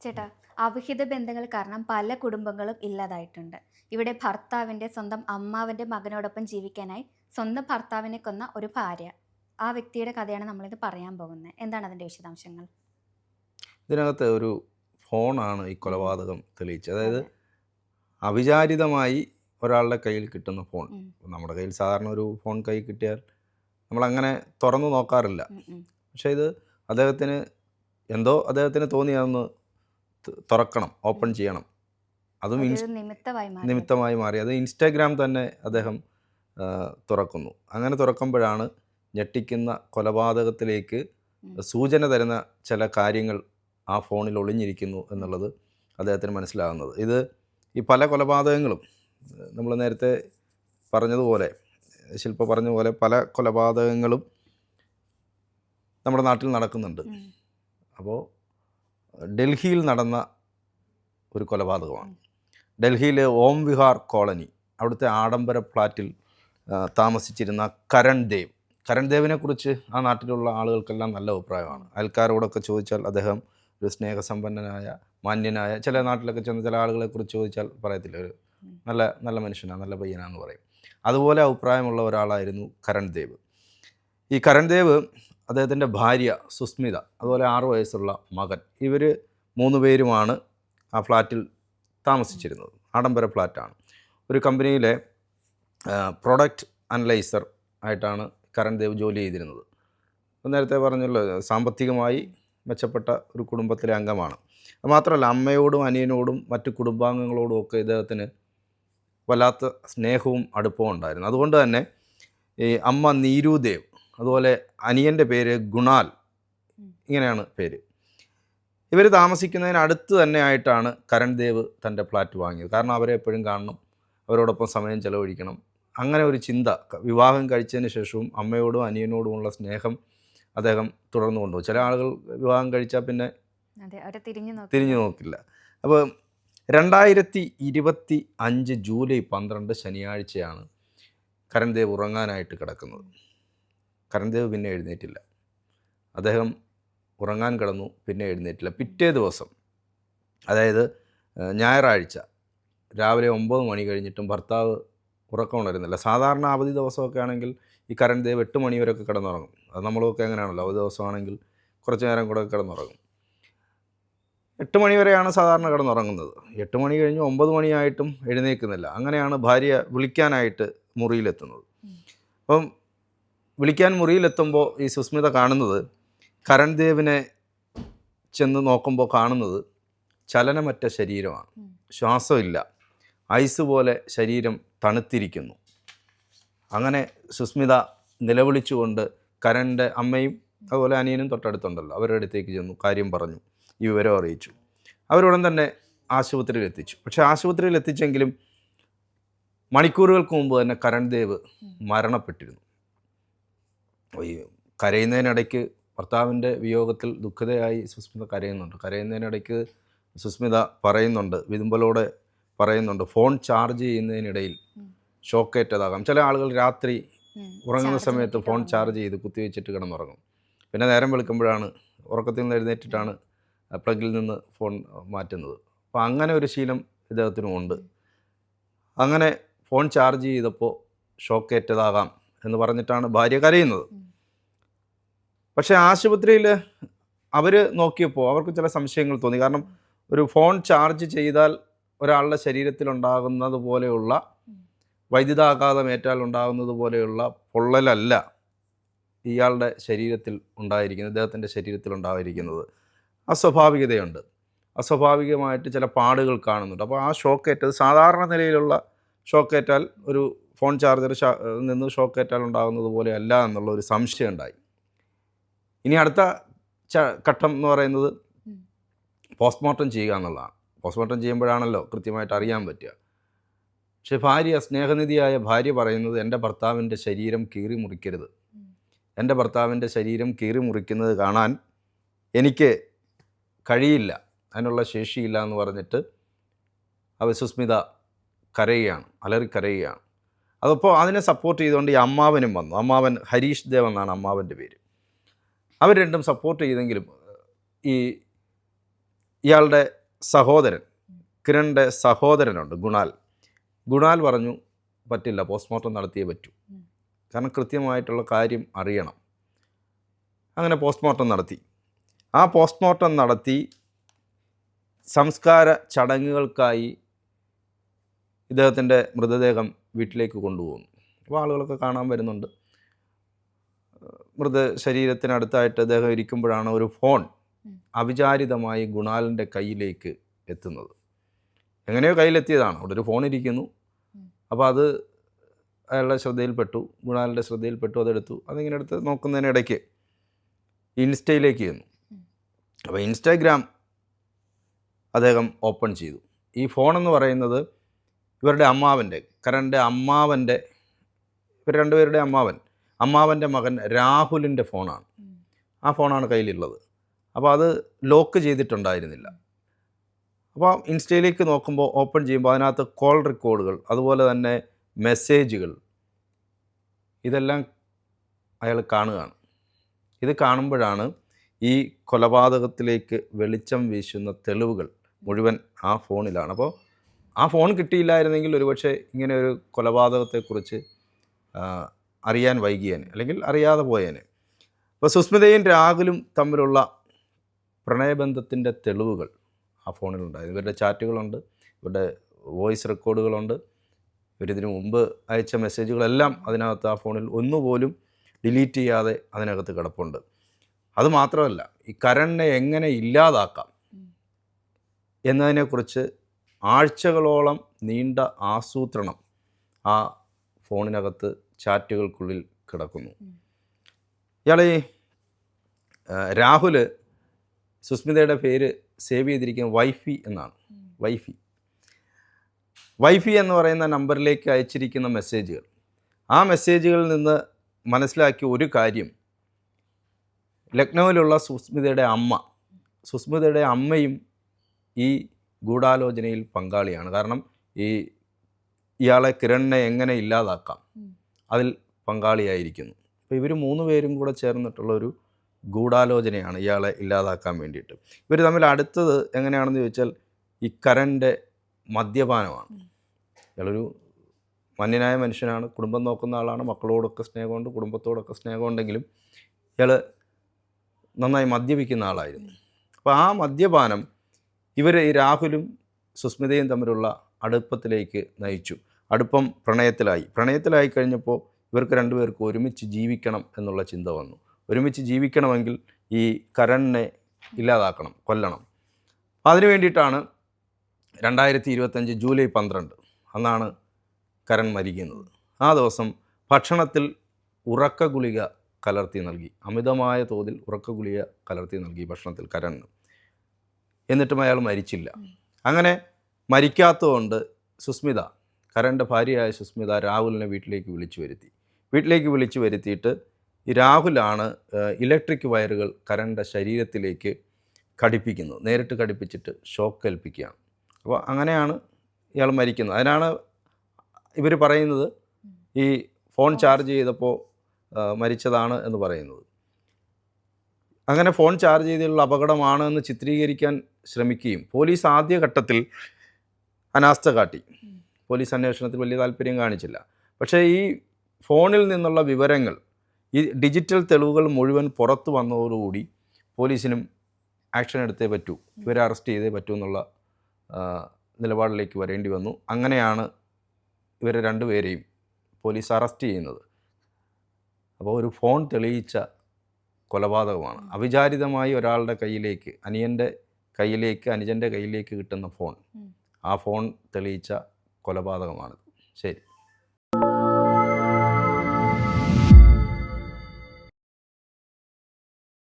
ചേട്ടാ അവിഹിത ബന്ധങ്ങൾ കാരണം പല കുടുംബങ്ങളും ഇല്ലാതായിട്ടുണ്ട്. ഇവിടെ ഭർത്താവിന്റെ സ്വന്തം അമ്മാവന്റെ മകനോടൊപ്പം ജീവിക്കാനായി സ്വന്തം ഭർത്താവിനെ കൊന്ന ഒരു ഭാര്യ. ആ വ്യക്തിയുടെ കഥയാണ് നമ്മളിത് പറയാൻ പോകുന്നത്. എന്താണ് അതിന്റെ വിശദാംശങ്ങൾ? ഇതിനകത്ത് ഒരു ഫോണാണ് ഈ കൊലപാതകം തെളിയിച്ചത്. അതായത് അവിചാരിതമായി ഒരാളുടെ കയ്യിൽ കിട്ടുന്ന ഫോൺ. നമ്മുടെ കയ്യിൽ സാധാരണ ഒരു ഫോൺ കൈ കിട്ടിയാൽ നമ്മളങ്ങനെ തുറന്നു നോക്കാറില്ല. പക്ഷേ ഇത് അദ്ദേഹത്തിന് എന്തോ അദ്ദേഹത്തിന് തോന്നി അതൊന്ന് ത- തുറക്കണം ഓപ്പൺ ചെയ്യണം. അതും നിമിത്തമായി മാറി. നിമിത്തമായി മാറി. അത് ഇൻസ്റ്റാഗ്രാം തന്നെ അദ്ദേഹം തുറക്കുന്നു. അങ്ങനെ തുറക്കുമ്പോഴാണ് ഞെട്ടിക്കുന്ന കൊലപാതകത്തിലേക്ക്. സൂചന തരുന്ന ചില കാര്യങ്ങൾ ആ ഫോണിൽ ഒളിഞ്ഞിരിക്കുന്നു എന്നുള്ളത് അദ്ദേഹത്തിന് മനസ്സിലാകുന്നത്. ഇത് ഈ പല കൊലപാതകങ്ങളും നമ്മൾ നേരത്തെ പറഞ്ഞതുപോലെ ശില്പ പറഞ്ഞ പോലെ പല കൊലപാതകങ്ങളും നമ്മുടെ നാട്ടിൽ നടക്കുന്നുണ്ട്. അപ്പോൾ ഡൽഹിയിൽ നടന്ന ഒരു കൊലപാതകമാണ്. ഡൽഹിയിലെ ഓം വിഹാർ കോളനി അവിടുത്തെ ആഡംബര ഫ്ലാറ്റിൽ താമസിച്ചിരുന്ന കരൺ ദേവ്. കരൺ ദേവിനെ കുറിച്ച് ആ നാട്ടിലുള്ള ആളുകൾക്കെല്ലാം നല്ല അഭിപ്രായമാണ്. അയൽക്കാരോടൊക്കെ ചോദിച്ചാൽ അദ്ദേഹം ഒരു സ്നേഹസമ്പന്നനായ മാന്യനായ ചില നാട്ടിലൊക്കെ ചെന്ന് ചില ആളുകളെ കുറിച്ച് ചോദിച്ചാൽ പറയത്തില്ല. ഒരു നല്ല നല്ല മനുഷ്യനാണ് നല്ല പയ്യനാണെന്ന് പറയും. അതുപോലെ അഭിപ്രായമുള്ള ഒരാളായിരുന്നു കരൺ ദേവ്. ഈ കരൺ ദേവ് അദ്ദേഹത്തിന്റെ ഭാര്യ സുസ്മിത അതുപോലെ ആറു വയസ്സുള്ള മകൻ. ഇവർ മൂന്ന് പേരുമാണ് ആ ഫ്ലാറ്റിൽ താമസിച്ചിരുന്നത്. ആഡംബര ഫ്ലാറ്റാണ്. ഒരു കമ്പനിയിലെ പ്രൊഡക്റ്റ് അനലൈസർ ആയിട്ടാണ് കരൺ ദേവ് ജോലി ചെയ്തിരുന്നത്. നേരത്തെ പറഞ്ഞല്ലോ സാമ്പത്തികമായി മെച്ചപ്പെട്ട ഒരു കുടുംബത്തിലെ അംഗമാണ്. മാത്രമല്ല അമ്മയോടും അനിയനോടും മറ്റു കുടുംബാംഗങ്ങളോടും ഒക്കെ ഇദ്ദേഹത്തിന് വല്ലാത്ത സ്നേഹവും അടുപ്പവും ഉണ്ടായിരുന്നു. അതുകൊണ്ട് തന്നെ ഈ അമ്മ നീരുദേവ് അതുപോലെ അനിയന്റെ പേര് ഗുണാൽ. ഇങ്ങനെയാണ് പേര്. ഇവർ താമസിക്കുന്നതിന് അടുത്ത് തന്നെ ആയിട്ടാണ് കരൺ ദേവ് തന്റെ ഫ്ലാറ്റ് വാങ്ങിയത്. കാരണം അവരെ എപ്പോഴും കാണണം. അവരോടൊപ്പം സമയം ചെലവഴിക്കണം. അങ്ങനെ ഒരു ചിന്ത വിവാഹം കഴിച്ചതിന് ശേഷവും അമ്മയോടും അനിയനോടുമുള്ള സ്നേഹം അദ്ദേഹം തുടർന്നു കൊണ്ടുപോകും ചില ആളുകൾ വിവാഹം കഴിച്ചാൽ പിന്നെ തിരിഞ്ഞു നോക്കില്ല. അപ്പോൾ രണ്ടായിരത്തി ഇരുപത്തി അഞ്ച് ജൂലൈ പന്ത്രണ്ട് ശനിയാഴ്ചയാണ് കരൺദേവ് ഉറങ്ങാനായിട്ട് കിടക്കുന്നത്. കരൺദേവ് പിന്നെ എഴുന്നേറ്റില്ല. അദ്ദേഹം ഉറങ്ങാൻ കിടന്നു പിന്നെ എഴുന്നേറ്റില്ല. പിറ്റേ ദിവസം അതായത് ഞായറാഴ്ച രാവിലെ ഒമ്പത് മണി കഴിഞ്ഞിട്ടും ഭർത്താവ് ഉറക്കം ഉണരുന്നില്ല. സാധാരണ അവധി ദിവസമൊക്കെ ആണെങ്കിൽ ഈ കരൺദേവ് എട്ട് മണി വരെയൊക്കെ കിടന്നുറങ്ങും. അത് നമ്മളൊക്കെ അങ്ങനെയാണല്ലോ. അവധി ദിവസമാണെങ്കിൽ കുറച്ച് നേരം കൂടെ കിടന്നുറങ്ങും. എട്ട് മണി വരെയാണ് സാധാരണ കിടന്നുറങ്ങുന്നത്. എട്ട് മണി കഴിഞ്ഞ് ഒമ്പത് മണിയായിട്ടും എഴുന്നേൽക്കുന്നില്ല. അങ്ങനെയാണ് ഭാര്യ വിളിക്കാനായിട്ട് മുറിയിലെത്തുന്നത്. അപ്പം വിളിക്കാൻ മുറിയിലെത്തുമ്പോൾ ഈ സുസ്മിത കാണുന്നത് കരൺദേവിനെ ചെന്ന് നോക്കുമ്പോൾ കാണുന്നത് ചലനമറ്റ ശരീരമാണ്. ശ്വാസമില്ല. ഐസ് പോലെ ശരീരം തണുത്തിരിക്കുന്നു. അങ്ങനെ സുസ്മിത നിലവിളിച്ചുകൊണ്ട് കരന്റെ അമ്മയും അതുപോലെ അനിയനും തൊട്ടടുത്തുണ്ടല്ലോ. അവരുടെ അടുത്തേക്ക് ചെന്നു കാര്യം പറഞ്ഞു. ഈ വിവരം അറിയിച്ചു. അവരുടൻ തന്നെ ആശുപത്രിയിൽ എത്തിച്ചു. പക്ഷേ ആശുപത്രിയിൽ എത്തിച്ചെങ്കിലും മണിക്കൂറുകൾക്ക് മുമ്പ് തന്നെ കരൺ ദേവ് മരണപ്പെട്ടിരുന്നു. ഈ കരയുന്നതിനിടയ്ക്ക് ഭർത്താവിന്റെ വിയോഗത്തിൽ ദുഃഖിതയായി സുസ്മിത കരയുന്നുണ്ട്. കരയുന്നതിനിടയ്ക്ക് സുസ്മിത പറയുന്നുണ്ട് വിതുമ്പലോടെ പറയുന്നുണ്ട് ഫോൺ ചാർജ് ചെയ്യുന്നതിനിടയിൽ. ഷോക്കേറ്റതാകാം. ചില ആളുകൾ രാത്രി ഉറങ്ങുന്ന സമയത്ത് ഫോൺ. ചാർജ് ചെയ്ത് കുത്തിവെച്ചിട്ട് കിടന്നുറങ്ങും. പിന്നെ നേരം വെളുക്കുമ്പോഴാണ് ഉറക്കത്തിൽ നിന്ന് എഴുന്നേറ്റിട്ടാണ് പ്ലഗിൽ നിന്ന് ഫോൺ മാറ്റുന്നത്. അപ്പോൾ അങ്ങനെ ഒരു ശീലം ഇദ്ദേഹത്തിനും ഉണ്ട് അങ്ങനെ ഫോൺ ചാർജ് ചെയ്തപ്പോൾ ഷോക്കേറ്റതാകാം. എന്ന് പറഞ്ഞിട്ടാണ് ഭാര്യ കരയുന്നത്. പക്ഷേ ആശുപത്രിയിൽ അവർ നോക്കിയപ്പോൾ അവർക്ക് ചില സംശയങ്ങൾ തോന്നി. കാരണം ഒരു ഫോൺ ചാർജ് ചെയ്താൽ ഒരാളുടെ ശരീരത്തിലുണ്ടാകുന്നത് പോലെയുള്ള വൈദ്യുതാഘാതം ഏറ്റാൽ ഉണ്ടാകുന്നത് പോലെയുള്ള പൊള്ളലല്ല ഇയാളുടെ ശരീരത്തിൽ ഉണ്ടായിരിക്കുന്നത് ഇദ്ദേഹത്തിന്റെ ശരീരത്തിൽ ഉണ്ടായിരിക്കുന്നത്. അസ്വാഭാവികതയുണ്ട്. അസ്വാഭാവികമായിട്ട് ചില പാടുകൾ കാണുന്നുണ്ട്. അപ്പോൾ ആ ഷോക്കേറ്റത് സാധാരണ നിലയിലുള്ള ഷോക്കേറ്റാൽ ഒരു ഫോൺ ചാർജർ നിന്ന് ഷോക്കേറ്റാൽ ഉണ്ടാകുന്നത് പോലെ അല്ല എന്നുള്ള ഒരു സംശയം ഉണ്ടായി. ഇനി അടുത്ത ച- ഘട്ടം എന്ന് പറയുന്നത് പോസ്റ്റ്മോർട്ടം ചെയ്യുക എന്നുള്ളതാണ്. പോസ്റ്റ്മോർട്ടം ചെയ്യുമ്പോഴാണല്ലോ കൃത്യമായിട്ട് അറിയാൻ പറ്റുക. പക്ഷെ ഭാര്യ സ്നേഹനിധിയായ ഭാര്യ പറയുന്നത് എന്റെ ഭർത്താവിന്റെ ശരീരം കീറി മുറിക്കരുത്. എന്റെ ഭർത്താവിന്റെ ശരീരം കീറി മുറിക്കുന്നത് കാണാൻ എനിക്ക് കഴിയില്ല. അതിനുള്ള ശേഷിയില്ല എന്ന് പറഞ്ഞിട്ട് അവ സുസ്മിത കരയുകയാണ് അലറി കരയുകയാണ് അതപ്പോൾ അതിനെ സപ്പോർട്ട് ചെയ്തുകൊണ്ട് ഈ അമ്മാവനും വന്നു. അമ്മാവൻ ഹരീഷ് ദേവ് എന്നാണ് അമ്മാവന്റെ പേര്. അവർ രണ്ടും സപ്പോർട്ട് ചെയ്തെങ്കിലും ഈ ഇയാളുടെ സഹോദരൻ കിരണിന്റെ സഹോദരനുണ്ട് ഗുണാൽ. ഗുണാൽ പറഞ്ഞു പറ്റില്ല പോസ്റ്റ്മോർട്ടം നടത്തിയേ പറ്റൂ. കാരണം കൃത്യമായിട്ടുള്ള കാര്യം അറിയണം. അങ്ങനെ പോസ്റ്റ്മോർട്ടം നടത്തി. ആ പോസ്റ്റ്മോർട്ടം നടത്തി സംസ്കാര ചടങ്ങുകൾക്കായി ഇദ്ദേഹത്തിന്റെ മൃതദേഹം വീട്ടിലേക്ക് കൊണ്ടുപോകുന്നു. അപ്പോൾ ആളുകളൊക്കെ കാണാൻ വരുന്നുണ്ട്. മൃത ശരീരത്തിനടുത്തായിട്ട് അദ്ദേഹം ഇരിക്കുമ്പോഴാണ് ഒരു ഫോൺ അവിചാരിതമായി ഗുണാലിന്റെ കയ്യിലേക്ക് എത്തുന്നത്. എങ്ങനെയോ കയ്യിലെത്തിയതാണ്. അവിടെ ഒരു ഫോൺ ഇരിക്കുന്നു. അപ്പോൾ അത് അയാളുടെ ശ്രദ്ധയിൽപ്പെട്ടു. ഗുണാലിന്റെ ശ്രദ്ധയിൽപ്പെട്ടു. അതെടുത്തു. അതിങ്ങനെ എടുത്ത് നോക്കുന്നതിനിടയ്ക്ക് ഇൻസ്റ്റയിലേക്ക് ചെന്നു. അപ്പോൾ ഇൻസ്റ്റാഗ്രാം അദ്ദേഹം ഓപ്പൺ ചെയ്തു. ഈ ഫോണെന്ന് പറയുന്നത് ഇവരുടെ അമ്മാവന്റെ കരന്റെ അമ്മാവന്റെ ഇവർ രണ്ടുപേരുടെ അമ്മാവൻ അമ്മാവന്റെ മകൻ രാഹുലിന്റെ ഫോണാണ്. ആ ഫോണാണ് കയ്യിലുള്ളത്. അപ്പോൾ അത് ലോക്ക് ചെയ്തിട്ടുണ്ടായിരുന്നില്ല. അപ്പോൾ ഇൻസ്റ്റയിലേക്ക് നോക്കുമ്പോൾ ഓപ്പൺ ചെയ്യുമ്പോൾ അതിനകത്ത് കോൾ റെക്കോർഡുകൾ അതുപോലെ തന്നെ മെസ്സേജുകൾ ഇതെല്ലാം അയാൾ കാണുകയാണ്. ഇത് കാണുമ്പോഴാണ് ഈ കൊലപാതകത്തിലേക്ക് വെളിച്ചം വീശുന്ന തെളിവുകൾ മുഴുവൻ ആ ഫോണിലാണ്. അപ്പോൾ ആ ഫോൺ കിട്ടിയില്ലായിരുന്നെങ്കിൽ ഒരുപക്ഷെ ഇങ്ങനെ ഒരു കൊലപാതകത്തെക്കുറിച്ച് അറിയാൻ വൈകിയേനെ അല്ലെങ്കിൽ അറിയാതെ പോയേനെ. അപ്പോൾ സുസ്മിതയും രാഹുലും തമ്മിലുള്ള പ്രണയബന്ധത്തിന്റെ തെളിവുകൾ ആ ഫോണിലുണ്ടായിരുന്നു. ഇവരുടെ ചാറ്റുകളുണ്ട് ഇവരുടെ വോയിസ് റെക്കോർഡുകളുണ്ട്. ഇവരിതിനു മുമ്പ് അയച്ച മെസ്സേജുകളെല്ലാം അതിനകത്ത് ആ ഫോണിൽ ഒന്നുപോലും ഡിലീറ്റ് ചെയ്യാതെ അതിനകത്ത് കിടപ്പുണ്ട്. അതുമാത്രമല്ല ഈ കരണിനെ എങ്ങനെ ഇല്ലാതാക്കാം എന്നതിനെക്കുറിച്ച് ആഴ്ചകളോളം നീണ്ട ആസൂത്രണം ആ ഫോണിനകത്ത് ചാറ്റുകൾക്കുള്ളിൽ കിടക്കുന്നു. ഇയാളെ ഇയാൾ ഈ ആ, രാഹുൽ സുസ്മിതയുടെ പേര് സേവ് ചെയ്തിരിക്കുന്നത് വൈഫി എന്നാണ്. വൈഫി. വൈഫി എന്ന് പറയുന്ന നമ്പറിലേക്ക് അയച്ചിരിക്കുന്ന മെസ്സേജുകൾ. ആ മെസ്സേജുകളിൽ നിന്ന് മനസ്സിലാക്കിയ ഒരു കാര്യം ലക്നൗവിലുള്ള സുസ്മിതയുടെ അമ്മ സുസ്മിതയുടെ അമ്മയും ഈ ഗൂഢാലോചനയിൽ പങ്കാളിയാണ്. കാരണം ഈ ഇയാളെ കിരണിനെ എങ്ങനെ ഇല്ലാതാക്കാം. അതിൽ പങ്കാളിയായിരിക്കുന്നു. അപ്പോൾ ഇവർ മൂന്ന് പേരും കൂടെ ചേർന്നിട്ടുള്ള ഒരു ഗൂഢാലോചനയാണ് ഇയാളെ ഇല്ലാതാക്കാൻ വേണ്ടിയിട്ട്. ഇവർ തമ്മിൽ അടുത്തത് എങ്ങനെയാണെന്ന് ചോദിച്ചാൽ ഈ കരന്റെ മദ്യപാനമാണ്. ഇയാളൊരു മാന്യനായ മനുഷ്യനാണ് കുടുംബം നോക്കുന്ന ആളാണ് മക്കളോടൊക്കെ സ്നേഹമുണ്ട് കുടുംബത്തോടൊക്കെ സ്നേഹമുണ്ടെങ്കിലും ഇയാൾ നന്നായി മദ്യപിക്കുന്ന ആളായിരുന്നു. അപ്പോൾ ആ മദ്യപാനം ഇവർ ഈ രാഹുലും സുസ്മിതയും തമ്മിലുള്ള അടുപ്പത്തിലേക്ക് നയിച്ചു. അടുപ്പം പ്രണയത്തിലായി. പ്രണയത്തിലായി കഴിഞ്ഞപ്പോൾ ഇവർക്ക് രണ്ടുപേർക്കും ഒരുമിച്ച് ജീവിക്കണം എന്നുള്ള ചിന്ത വന്നു. ഒരുമിച്ച് ജീവിക്കണമെങ്കിൽ ഈ കരണിനെ ഇല്ലാതാക്കണം കൊല്ലണം. അതിനു വേണ്ടിയിട്ടാണ് രണ്ടായിരത്തി ഇരുപത്തഞ്ച് ജൂലൈ പന്ത്രണ്ട് അന്നാണ് കരൺ മരിക്കുന്നത്. ആ ദിവസം ഭക്ഷണത്തിൽ ഉറക്ക ഗുളിക കലർത്തി നൽകി. അമിതമായ തോതിൽ ഉറക്ക ഗുളിക കലർത്തി നൽകി ഭക്ഷണത്തിൽ കരണ് എന്നിട്ടും അയാൾ മരിച്ചില്ല. അങ്ങനെ മരിക്കാത്തതുകൊണ്ട് സുസ്മിത കരന്റെ ഭാര്യയായ സുസ്മിത രാഹുലിനെ വീട്ടിലേക്ക് വിളിച്ചു വരുത്തി. വീട്ടിലേക്ക് വിളിച്ചു വരുത്തിയിട്ട് ഈ രാഹുലാണ് ഇലക്ട്രിക് വയറുകൾ കരന്റെ ശരീരത്തിലേക്ക് ഘടിപ്പിക്കുന്നത് നേരിട്ട് ഘടിപ്പിച്ചിട്ട് ഷോക്ക് ഏൽപ്പിക്കുകയാണ്. അപ്പോൾ അങ്ങനെയാണ് ഇയാൾ മരിക്കുന്നത്. അതിനാണ് ഇവർ പറയുന്നത് ഈ ഫോൺ ചാർജ് ചെയ്തപ്പോൾ മരിച്ചതാണ് എന്ന് പറയുന്നത്. അങ്ങനെ ഫോൺ ചാർജ് ചെയ്തിട്ടുള്ള അപകടമാണ് എന്ന് ചിത്രീകരിക്കാൻ ശ്രമിക്കുകയും പോലീസ് ആദ്യഘട്ടത്തിൽ അനാസ്ഥ കാട്ടി. പോലീസ് അന്വേഷണത്തിൽ വലിയ താല്പര്യം കാണിച്ചില്ല. പക്ഷേ ഈ ഫോണിൽ നിന്നുള്ള വിവരങ്ങൾ ഈ ഡിജിറ്റൽ തെളിവുകൾ മുഴുവൻ പുറത്തു വന്നതോടുകൂടി പോലീസിനും ആക്ഷൻ എടുത്തേ പറ്റൂ ഇവരെ അറസ്റ്റ് ചെയ്തേ പറ്റൂ എന്നുള്ള നിലപാടിലേക്ക് വരേണ്ടി വന്നു. അങ്ങനെയാണ് ഇവരെ രണ്ടുപേരെയും പോലീസ് അറസ്റ്റ് ചെയ്യുന്നത്. അപ്പോൾ ഒരു ഫോൺ തെളിയിച്ച കൊലപാതകമാണ്. അവിചാരിതമായി ഒരാളുടെ കയ്യിലേക്ക് അനിയന്റെ കയ്യിലേക്ക് അനുജന്റെ കയ്യിലേക്ക് കിട്ടുന്ന ഫോൺ. ആ ഫോൺ തെളിയിച്ച കൊലപാതകമാണ് ശരി.